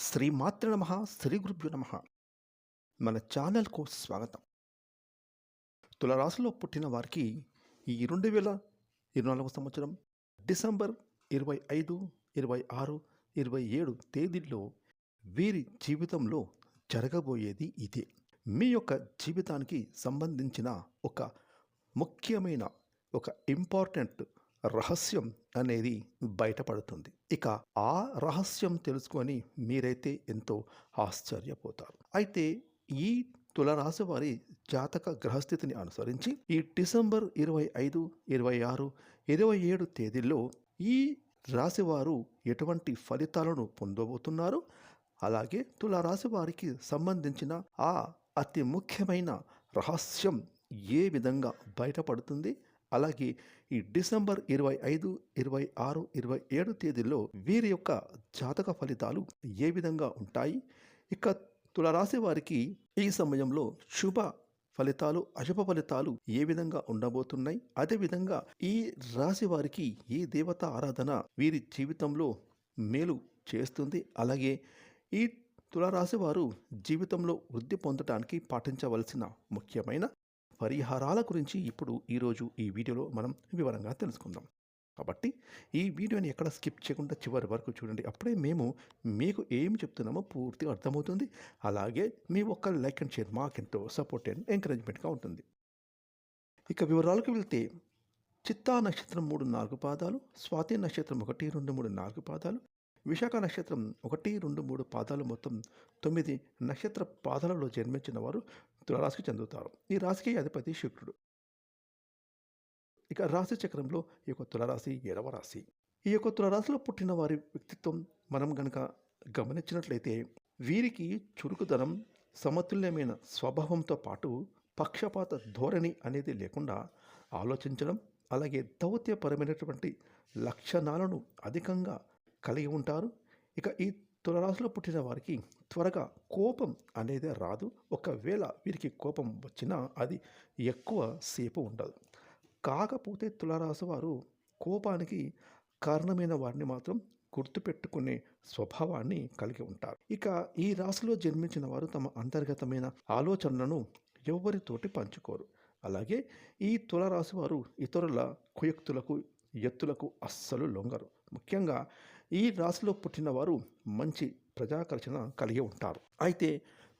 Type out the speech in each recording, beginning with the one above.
శ్రీమాత్ర నమ శ్రీ గురుభ్యు నమ. మన ఛానల్కు స్వాగతం. తులరాశిలో పుట్టిన వారికి ఈ రెండు వేల ఇరవై నాలుగవ సంవత్సరం డిసెంబర్ ఇరవై ఐదు ఇరవై ఆరు ఇరవై ఏడు తేదీల్లో వీరి జీవితంలో జరగబోయేది ఇదే. మీ యొక్క జీవితానికి సంబంధించిన ఒక ముఖ్యమైన ఒక ఇంపార్టెంట్ రహస్యం అనేది బయటపడుతుంది. ఇక ఆ రహస్యం తెలుసుకొని మీరైతే ఎంతో ఆశ్చర్యపోతారు. అయితే ఈ తులరాశి వారి జాతక గ్రహస్థితిని అనుసరించి ఈ డిసెంబర్ ఇరవై ఐదు ఇరవై ఆరు ఇరవై ఏడు తేదీల్లో ఈ రాశివారు ఎటువంటి ఫలితాలను పొందబోతున్నారు? అలాగే తులారాశి వారికి సంబంధించిన ఆ అతి ముఖ్యమైన రహస్యం ఏ విధంగా బయటపడుతుంది? అలాగే ఈ డిసెంబర్ ఇరవై ఐదు ఇరవై ఆరు ఇరవై ఏడు తేదీల్లో వీరి యొక్క జాతక ఫలితాలు ఏ విధంగా ఉంటాయి? ఇక తులరాశి వారికి ఈ సమయంలో శుభ ఫలితాలు అశుభ ఫలితాలు ఏ విధంగా ఉండబోతున్నాయి? అదేవిధంగా ఈ రాశి వారికి ఈ దేవత ఆరాధన వీరి జీవితంలో మేలు చేస్తుంది. అలాగే ఈ తులారాశి వారు జీవితంలో వృద్ధి పొందటానికి పాటించవలసిన ముఖ్యమైన పరిహారాల గురించి ఇప్పుడు ఈరోజు ఈ వీడియోలో మనం వివరంగా తెలుసుకుందాం. కాబట్టి ఈ వీడియోని ఎక్కడ స్కిప్ చేయకుండా చివరి వరకు చూడండి. అప్పుడే మేము మీకు ఏం చెప్తున్నామో పూర్తిగా అర్థమవుతుంది. అలాగే మీ ఒక్క లైక్ అండ్ షేర్ మాకెంతో సపోర్ట్ అండ్ ఎంకరేజ్మెంట్గా ఉంటుంది. ఇక వివరాలకు వెళ్తే చిత్తా నక్షత్రం మూడు నాలుగు పాదాలు స్వాతి నక్షత్రం ఒకటి రెండు మూడు నాలుగు పాదాలు విశాఖ నక్షత్రం ఒకటి రెండు మూడు పాదాలు మొత్తం తొమ్మిది నక్షత్ర పాదాలలో జన్మించిన వారు తులరాశికి చెందుతారు. ఈ రాశికి అధిపతి శుక్రుడు. ఇక రాశి చక్రంలో ఈ యొక్క తులరాశి ఏడవ రాశి. ఈ యొక్క తులరాశిలో పుట్టిన వారి వ్యక్తిత్వం మనం గనక గమనించినట్లయితే వీరికి చురుకుదనం సమతుల్యమైన స్వభావంతో పాటు పక్షపాత ధోరణి అనేది లేకుండా ఆలోచించడం అలాగే దౌత్యపరమైనటువంటి లక్షణాలను అధికంగా కలిగి ఉంటారు. ఇక ఈ తులరాశిలో పుట్టిన వారికి త్వరగా కోపం అనేది రాదు. ఒకవేళ వీరికి కోపం వచ్చినా అది ఎక్కువ సేపు ఉండదు. కాకపోతే తులరాశి వారు కోపానికి కారణమైన వారిని మాత్రం గుర్తుపెట్టుకునే స్వభావాన్ని కలిగి ఉంటారు. ఇక ఈ రాశిలో జన్మించిన వారు తమ అంతర్గతమైన ఆలోచనలను ఎవరితోటి పంచుకోరు. అలాగే ఈ తులరాశి వారు ఇతరుల కుయుక్తులకు ఎత్తులకు అస్సలు లొంగరు. ముఖ్యంగా ఈ రాశిలో పుట్టిన వారు మంచి ప్రజాకర్షణ కలిగి ఉంటారు. అయితే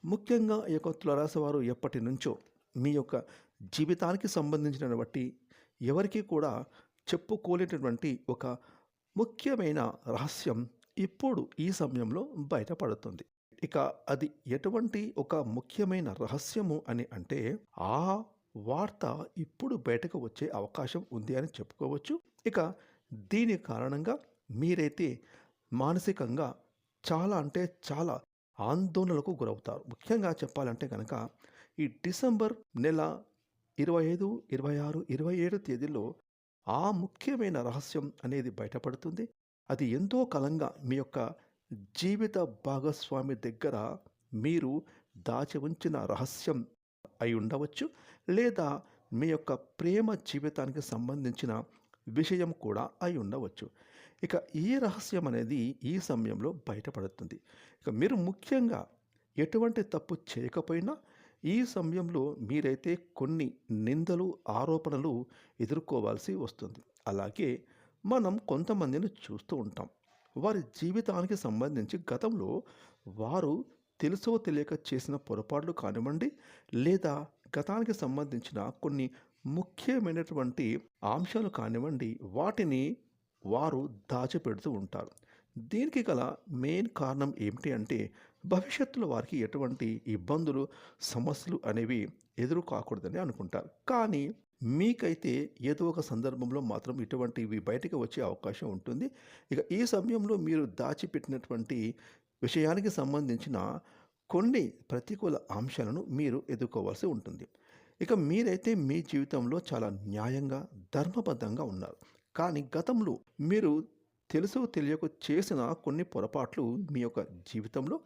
ముఖ్యంగా ఈ యొక్క తులరాశి వారు ఎప్పటి నుంచో మీ యొక్క జీవితానికి సంబంధించిన బట్టి ఎవరికి కూడా చెప్పుకోలేటటువంటి ఒక ముఖ్యమైన రహస్యం ఇప్పుడు ఈ సమయంలో బయటపడుతుంది. ఇక అది ఎటువంటి ఒక ముఖ్యమైన రహస్యము అని అంటే ఆ వార్త ఇప్పుడు బయటకు వచ్చే అవకాశం ఉంది అని చెప్పుకోవచ్చు. ఇక దీని కారణంగా మీరైతే మానసికంగా చాలా అంటే చాలా ఆందోళనలకు గురవుతారు. ముఖ్యంగా చెప్పాలంటే కనుక ఈ డిసెంబర్ నెల ఇరవై ఐదు ఇరవై ఆరు ఇరవై ఏడు తేదీలో ఆ ముఖ్యమైన రహస్యం అనేది బయటపడుతుంది. అది ఎంతో కాలంగా మీ యొక్క జీవిత భాగస్వామి దగ్గర మీరు దాచి ఉంచిన రహస్యం అయి ఉండవచ్చు. లేదా మీ యొక్క ప్రేమ జీవితానికి సంబంధించిన విషయం కూడా అయి ఉండవచ్చు. ఇక ఈ రహస్యం అనేది ఈ సమయంలో బయటపడుతుంది. ఇక మీరు ముఖ్యంగా ఎటువంటి తప్పు చేయకపోయినా ఈ సమయంలో మీరైతే కొన్ని నిందలు ఆరోపణలు ఎదుర్కోవాల్సి వస్తుంది. అలాగే మనం కొంతమందిని చూస్తూ ఉంటాం. వారి జీవితానికి సంబంధించి గతంలో వారు తెలుసో తెలియక చేసిన పొరపాట్లు కానివ్వండి లేదా గతానికి సంబంధించిన కొన్ని ముఖ్యమైనటువంటి అంశాలు కానివ్వండి వాటిని వారు దాచిపెడుతూ ఉంటారు. దీనికి గల మెయిన్ కారణం ఏమిటి అంటే భవిష్యత్తులో వారికి ఎటువంటి ఇబ్బందులు సమస్యలు అనేవి ఎదురు కాకూడదని అనుకుంటారు. కానీ మీకైతే ఏదో ఒక సందర్భంలో మాత్రం ఇటువంటివి బయటకు వచ్చే అవకాశం ఉంటుంది. ఇక ఈ సమయంలో మీరు దాచిపెట్టినటువంటి విషయానికి సంబంధించిన కొన్ని ప్రతికూల అంశాలను మీరు ఎదుర్కోవాల్సి ఉంటుంది. ఇక మీరైతే మీ జీవితంలో చాలా న్యాయంగా ధర్మబద్ధంగా ఉన్నారు. కానీ గతంలో మీరు తెలుసో తెలియక చేసిన కొన్ని పొరపాట్లు మీ యొక్క జీవితంలో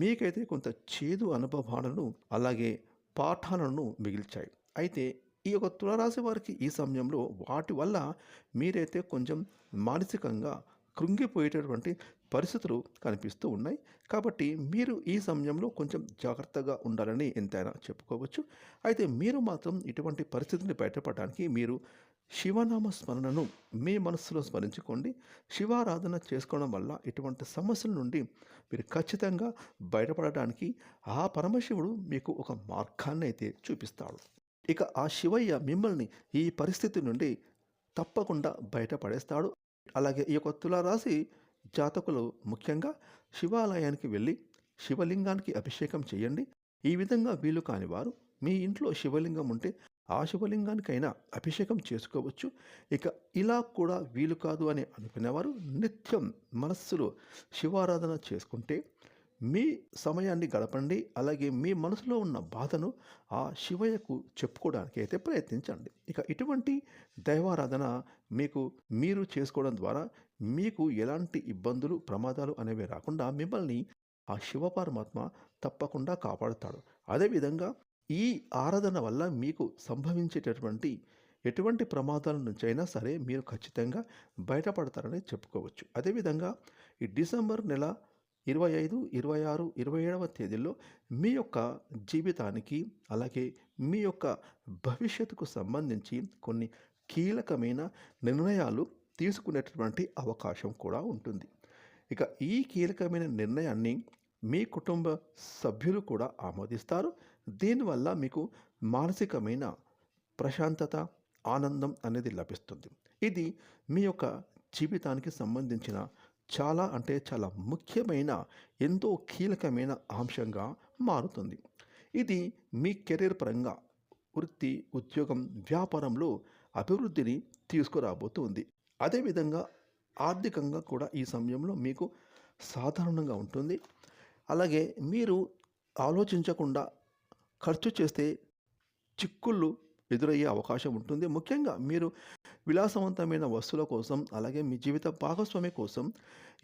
మీకైతే కొంత చేదు అనుభవాలను అలాగే పాఠాలను మిగిల్చాయి. అయితే ఈ యొక్క తులరాశి వారికి ఈ సమయంలో వాటి వల్ల మీరైతే కొంచెం మానసికంగా కృంగిపోయేటటువంటి పరిస్థితులు కనిపిస్తూ ఉన్నాయి. కాబట్టి మీరు ఈ సమయంలో కొంచెం జాగ్రత్తగా ఉండాలని ఎంతైనా చెప్పుకోవచ్చు. అయితే మీరు మాత్రం ఇటువంటి పరిస్థితిని బయటపడడానికి మీరు శివనామ స్మరణను మీ మనస్సులో స్మరించుకోండి. శివారాధన చేసుకోవడం వల్ల ఇటువంటి సమస్యల నుండి మీరు ఖచ్చితంగా బయటపడడానికి ఆ పరమశివుడు మీకు ఒక మార్గాన్ని అయితే చూపిస్తాడు. ఇక ఆ శివయ్య మిమ్మల్ని ఈ పరిస్థితి నుండి తప్పకుండా బయటపడేస్తాడు. అలాగే ఈ యొక్క తులారాశి జాతకులు ముఖ్యంగా శివాలయానికి వెళ్ళి శివలింగానికి అభిషేకం చేయండి. ఈ విధంగా వీలు కాని వారు మీ ఇంట్లో శివలింగం ఉంటే ఆ శివలింగానికైనా అభిషేకం చేసుకోవచ్చు. ఇక ఇలా కూడా వీలు కాదు అని అనుకునేవారు. నిత్యం మనస్సులో శివారాధన చేసుకుంటే మీ సమయాన్ని గడపండి అలాగే మీ మనసులో ఉన్న బాధను ఆ శివయ్యకు చెప్పుకోవడానికి అయితే ప్రయత్నించండి. ఇక ఇటువంటి దైవారాధన మీకు మీరు చేసుకోవడం ద్వారా మీకు ఎలాంటి ఇబ్బందులు ప్రమాదాలు అనేవి రాకుండా మిమ్మల్ని ఆ శివ పరమాత్మ తప్పకుండా కాపాడుతాడు. అదేవిధంగా ఈ ఆరాధన వల్ల మీకు సంభవించేటటువంటి ఎటువంటి ప్రమాదాల నుంచైనా సరే మీరు ఖచ్చితంగా బయటపడతారని చెప్పుకోవచ్చు. అదేవిధంగా ఈ డిసెంబర్ నెల ఇరవై ఐదు ఇరవై ఆరు ఇరవై ఏడవ తేదీల్లో మీ యొక్క జీవితానికి అలాగే మీ యొక్క భవిష్యత్తుకు సంబంధించి కొన్ని కీలకమైన నిర్ణయాలు తీసుకునేటటువంటి అవకాశం కూడా ఉంటుంది. ఇక ఈ కీలకమైన నిర్ణయాన్ని మీ కుటుంబ సభ్యులు కూడా ఆమోదిస్తారు. దీనివల్ల మీకు మానసికమైన ప్రశాంతత ఆనందం అనేది లభిస్తుంది. ఇది మీ యొక్క జీవితానికి సంబంధించిన చాలా అంటే చాలా ముఖ్యమైన ఎంతో కీలకమైన అంశంగా మారుతుంది. ఇది మీ కెరీర్ పరంగా వృత్తి ఉద్యోగం వ్యాపారంలో అభివృద్ధిని తీసుకురాబోతుంది. అదేవిధంగా ఆర్థికంగా కూడా ఈ సమయంలో మీకు సాధారణంగా ఉంటుంది. అలాగే మీరు ఆలోచించకుండా ఖర్చు చేస్తే చిక్కుళ్ళు ఎదురయ్యే అవకాశం ఉంటుంది. ముఖ్యంగా మీరు విలాసవంతమైన వస్తువుల కోసం అలాగే మీ జీవిత భాగస్వామి కోసం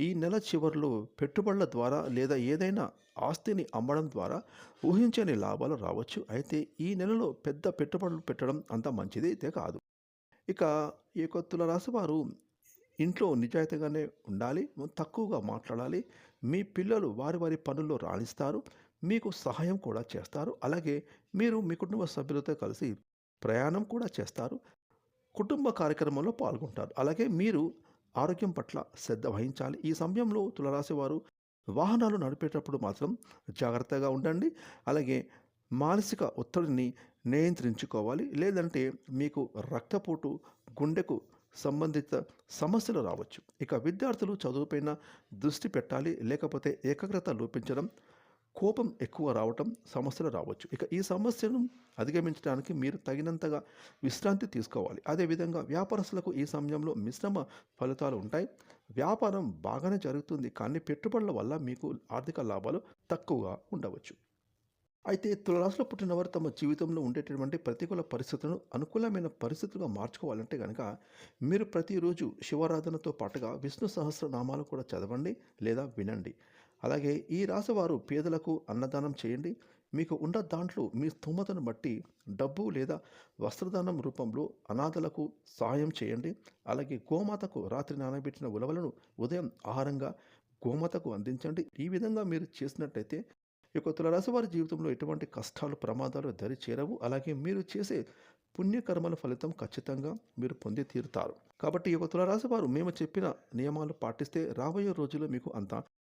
ఈ నెల చివరిలో పెట్టుబడుల ద్వారా లేదా ఏదైనా ఆస్తిని అమ్మడం ద్వారా ఊహించని లాభాలు రావచ్చు. అయితే ఈ నెలలో పెద్ద పెట్టుబడులు పెట్టడం అంత మంచిది అయితే కాదు. ఇక ఈ యొక్క తులరాశి వారు ఇంట్లో నిజాయితీగానే ఉండాలి తక్కువగా మాట్లాడాలి. మీ పిల్లలు వారి వారి పనుల్లో రాణిస్తారు. మీకు సహాయం కూడా చేస్తారు. అలాగే మీరు మీ కుటుంబ సభ్యులతో కలిసి ప్రయాణం కూడా చేస్తారు. కుటుంబ కార్యక్రమంలో పాల్గొంటారు. అలాగే మీరు ఆరోగ్యం పట్ల శ్రద్ధ వహించాలి. ఈ సమయంలో తులరాశి వారు వాహనాలు నడిపేటప్పుడు మాత్రం జాగ్రత్తగా ఉండండి. అలాగే మానసిక ఒత్తిడిని నియంత్రించుకోవాలి. లేదంటే మీకు రక్తపోటు గుండెకు సంబంధిత సమస్యలు రావచ్చు. ఇక విద్యార్థులు చదువుపైన దృష్టి పెట్టాలి. లేకపోతే ఏకాగ్రత లోపించడం కోపం ఎక్కువ రావటం సమస్యలు రావచ్చు. ఇక ఈ సమస్యను అధిగమించడానికి మీరు తగినంతగా విశ్రాంతి తీసుకోవాలి. అదేవిధంగా వ్యాపారస్తులకు ఈ సమయంలో మిశ్రమ ఫలితాలు ఉంటాయి. వ్యాపారం బాగానే జరుగుతుంది కానీ పెట్టుబడుల వల్ల మీకు ఆర్థిక లాభాలు తక్కువగా ఉండవచ్చు. అయితే తులరాశిలో పుట్టినవారు తమ జీవితంలో ఉండేటటువంటి ప్రతికూల పరిస్థితులను అనుకూలమైన పరిస్థితులుగా మార్చుకోవాలంటే కనుక మీరు ప్రతిరోజు శివారాధనతో పాటుగా విష్ణు సహస్రనామాలు కూడా చదవండి లేదా వినండి. అలాగే ఈ రాశివారు పేదలకు అన్నదానం చేయండి. మీకు ఉన్న దాంట్లో మీ స్థూమతను బట్టి డబ్బు లేదా వస్త్రదానం రూపంలో అనాథలకు సహాయం చేయండి. అలాగే గోమాతకు రాత్రి నానబెట్టిన ఉలవలను ఉదయం ఆహారంగా గోమాతకు అందించండి. ఈ విధంగా మీరు చేసినట్టయితే ఈ యొక్క తులరాశి వారి జీవితంలో ఎటువంటి కష్టాలు ప్రమాదాలు దరి చేరవు అలాగే మీరు చేసే పుణ్యకర్మల ఫలితం ఖచ్చితంగా మీరు పొంది తీరుతారు. కాబట్టి ఈ యొక్క తులరాశి వారు మేము చెప్పిన నియమాలు పాటిస్తే రాబోయే రోజుల్లో మీకు అంత